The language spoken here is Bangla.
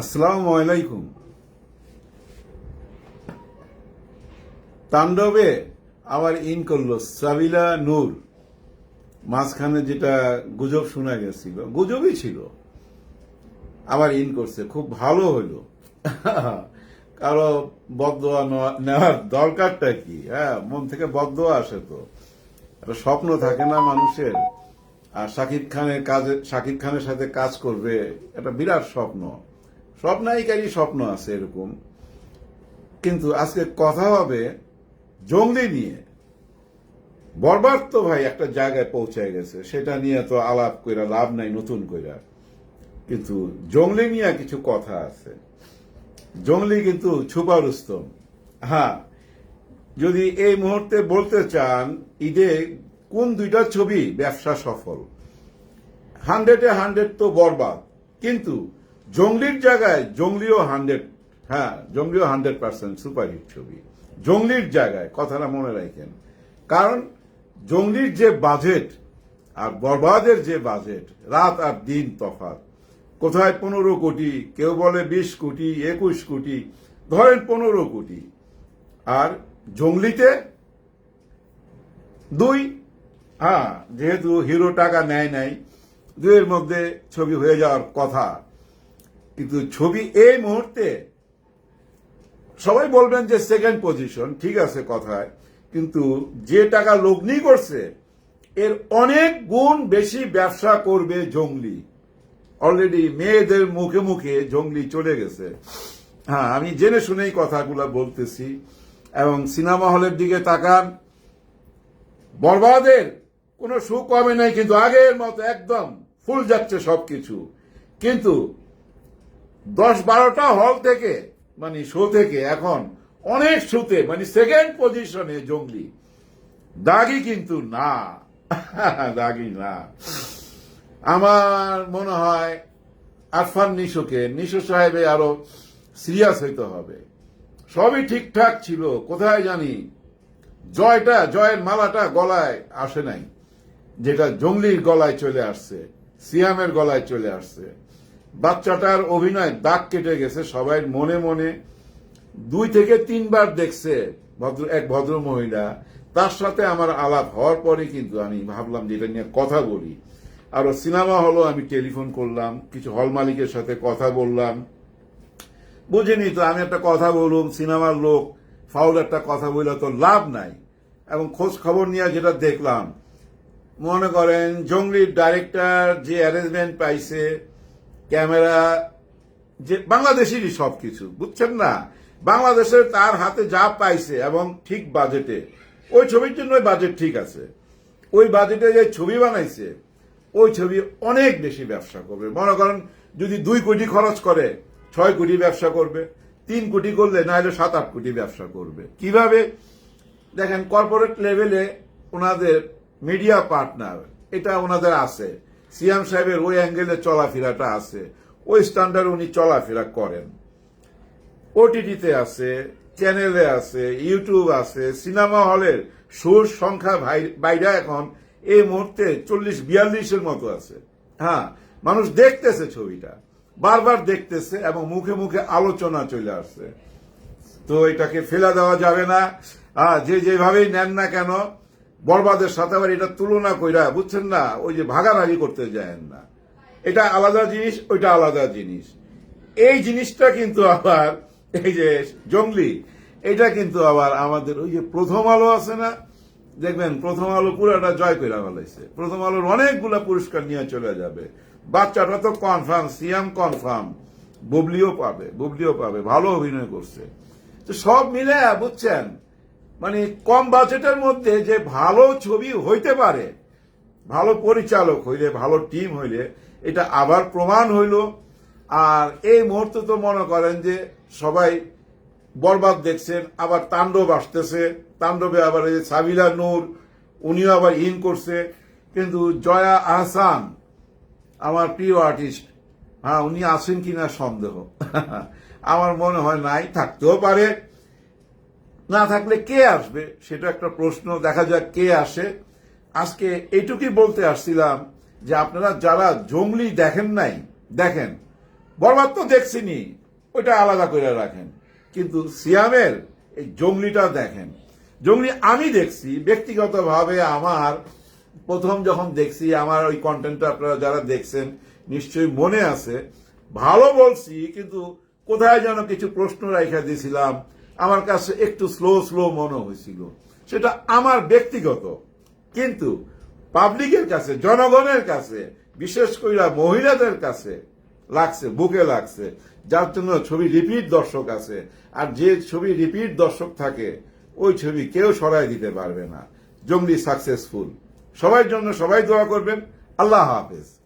আসসালামু আলাইকুম। তাণ্ডবে আবার ইন করল সাবিলা নূর। মাঝখানে যেটা গুজব শোনা গেছিল, গুজবই ছিল। আবার ইন করছে, খুব ভালো হইল কারও বদোয়া নেওয়ার দরকারটা কি? হ্যাঁ মন থেকে বদোয়া আসে তো। একটা স্বপ্ন থাকে না মানুষের। আর শাকিব খানের কাজে শাকিব খানের সাথে কাজ করবে একটা বিরাট স্বপ্ন। সব নায়িকারই স্বপ্ন আছে এরকম। কিন্তু আজকে কথা হবে জঙ্গলি নিয়ে। বরবার তো ভাই একটা জায়গায় পৌঁছায় গেছে, সেটা নিয়ে তো আলাপ কইরা লাভ নাই, নতুন কইরা। কিন্তু জঙ্গলি নিয়ে কিছু কথা আছে। জঙ্গলি কিন্তু ছুপা রুস্তম হ্যাঁ যদি এই মুহূর্তে বলতে চান, ঈদে কোন দুইটা ছবি ব্যবসা সফল? হান্ড্রেডে হান্ড্রেড তো বরবাদ। কিন্তু জঙ্গলির জায়গায় জঙ্গলিও হান্ড্রেড হ্যাঁ জঙ্গলিও হান্ড্রেড পার্সেন্ট সুপারহিট ছবি। জঙ্গলির জায়গায়, কথাটা মনে রাখেন। কারণ জঙ্গলির যে বাজেট আর বরবাদের যে বাজেট, রাত আর দিন তফাৎ। কোথায় পনেরো কোটি, কেউ বলে বিশ কোটি, একুশ কোটি, ধরেন পনেরো কোটি। আর জঙ্গলিতে দুই হ্যাঁ যেহেতু হিরো টাকা নেয় নাই, দুইয়ের মধ্যে ছবি হয়ে যাওয়ার কথা। কিন্তু ছবি এই মুহূর্তে সবাই বলবেন যে সেকেন্ড পজিশন ঠিক আছে কথায়, কিন্তু যে টাকা লগ্নি করছে, এর অনেক গুণ বেশি ব্যবসা করবে জঙ্গলি। অলরেডি মেয়েদের মুখে মুখে জঙ্গলি চলে গেছে। হ্যাঁ আমি জেনে শুনেই কথাগুলো বলতেছি, এবং সিনেমা হলের দিকে তাকান। বরবাদের কোনো সুখ কমে নাই, কিন্তু আগের মতো একদম ফুল যাচ্ছে সবকিছু। কিন্তু দশ বারোটা হল থেকে মানে শো থেকে এখন অনেক শোতে মানে সেকেন্ড পজিশনে জঙ্গলি। দাগি কিন্তু না, দাগি না। আমার মনে হয় আরফান নিশোকে, নিশো সাহেবে আরও সিরিয়াস হইতে হবে। সবই ঠিকঠাক ছিল, কোথায় জানি জয়টা, জয়ের মালাটা গলায় আসে নাই, যেটা জঙ্গলির গলায় চলে আসছে, সিয়ামের গলায় চলে আসছে। বাচ্চাটার অভিনয় দাগ কেটে গেছে, সবাই মনে মনে দুই থেকে তিনবার দেখছে ভদ্র এক ভদ্র মহিলা। তার সাথে আমার আলাপ হওয়ার পরে কিন্তু আমি ভাবলাম যে এটা নিয়ে কথা বলি। আরও সিনেমা হলো, আমি টেলিফোন করলাম, কিছু হল মালিকের সাথে কথা বললাম। বুঝিনি তো, আমি একটা কথা বলুম, সিনেমার লোক, ফাউল একটা কথা বললে তো লাভ নাই। এবং খোঁজ খবর নিয়ে যেটা দেখলাম, মনে করেন জঙ্গলির ডাইরেক্টর যে অ্যারেঞ্জমেন্ট পাইছে ক্যামেরা, যে বাংলাদেশেরই সবকিছু, বুঝছেন না? বাংলাদেশের তার হাতে যা পাইছে এবং ঠিক বাজেটে, ওই ছবির জন্য বাজেট ঠিক আছে। ওই বাজেটে যে ছবি বানাইছে, ওই ছবি অনেক বেশি ব্যবসা করবে। মনে করেন, যদি দুই কোটি খরচ করে, ছয় কোটি ব্যবসা করবে, তিন কোটি করলে না হলে সাত আট কোটি ব্যবসা করবে। কীভাবে? দেখেন কর্পোরেট লেভেলে ওনাদের মিডিয়া পার্টনার এটা ওনাদের আছে। সিয়াম সাহেবের ওই অ্যাঙ্গেলে চলাফেরাটা আছে। ওই স্ট্যান্ডার্ড উনি চলাফেরা করেন। ওটিটিতে আছে চ্যানেলে আছে ইউটিউব আছে সিনেমা হলের সুর সংখ্যা বাইরে এখন এই মুহূর্তে চল্লিশ, বিয়াল্লিশের মতো আছে। হ্যাঁ মানুষ দেখতেছে ছবিটা। বারবার দেখতেছে এবং মুখে মুখে আলোচনা চলে আসছে। তো এটাকে ফেলা দেওয়া যাবে না। যে যেভাবেই নেন না কেন বরবাদের সাথে আবার এটা তুলনা কইরা, বুঝছেন না? ওই যে ভাগাভাগি করতে যায় না। এটা আলাদা জিনিস, ওইটা আলাদা জিনিস। এই জিনিসটা কিন্তু আবার, এই যে জঙ্গলি, এটা কিন্তু আবার আমাদের ওই যে প্রথম আলো আছে না? দেখবেন, প্রথম আলো পুরাটা জয় করে ফেলাইছে। প্রথম আলোর অনেকগুলা পুরস্কার নিয়ে চলে যাবে। বাচ্চাটা তো কনফার্ম সিএম কনফার্ম বুবলিও পাবে বুবলিও পাবে, ভালো অভিনয় করছে। তো সব মিলে বুঝছেন? মানে কম বাজেটের মধ্যে যে ভালো ছবি হইতে পারে, ভালো পরিচালক হইলে, ভালো টিম হইলে, এটা আবার প্রমাণ হইল। আর এই মুহূর্তে তো মনে করেন যে সবাই বরবাদ দেখছেন, আবার তাণ্ডব আসতেছে। তাণ্ডবে আবার এই সাবিলা নূর, উনিও আবার ইন করছে। কিন্তু জয়া আহসান, আমার প্রিয় আর্টিস্ট হ্যাঁ উনি আছেন কিনা সন্দেহ। আমার মনে হয় নাই, থাকতেও পারে। না থাকলে কে আসবে? সেটা একটা প্রশ্ন। দেখা যাক কে আসে। আজকে এইটুকুই বলতে আসছিলাম যে আপনারা যারা জঙ্গলি দেখেন নাই, দেখেন, বরবাদ তো দেখছিনি, ওইটা আলাদা করে রাখেন। কিন্তু সিয়ামের এই জঙ্গলিটা দেখেন। জঙ্গলি আমি দেখছি, ব্যক্তিগতভাবে আমার প্রথম যখন দেখছি, আমার ওই কন্টেন্টটা আপনারা যারা দেখছেন, নিশ্চয়ই মনে আছে। ভালো বলছি, কিন্তু কোথায় যেন কিছু প্রশ্ন রেখে দিয়েছিলাম আমার কাছে একটু স্লো স্লো মনে হয়েছিল। সেটা আমার ব্যক্তিগত। কিন্তু পাবলিকের কাছে, জনগণের কাছে, বিশেষ করে মহিলাদের কাছে লাগছে, বুকে লাগছে। যার জন্য ছবি রিপিট দর্শক আছে। আর যে ছবি রিপিট দর্শক থাকে, ওই ছবি কেউ সরাই দিতে পারবে না। জঙ্গলি সাকসেসফুল সবার জন্য সবাই দোয়া করবেন। আল্লাহ হাফেজ।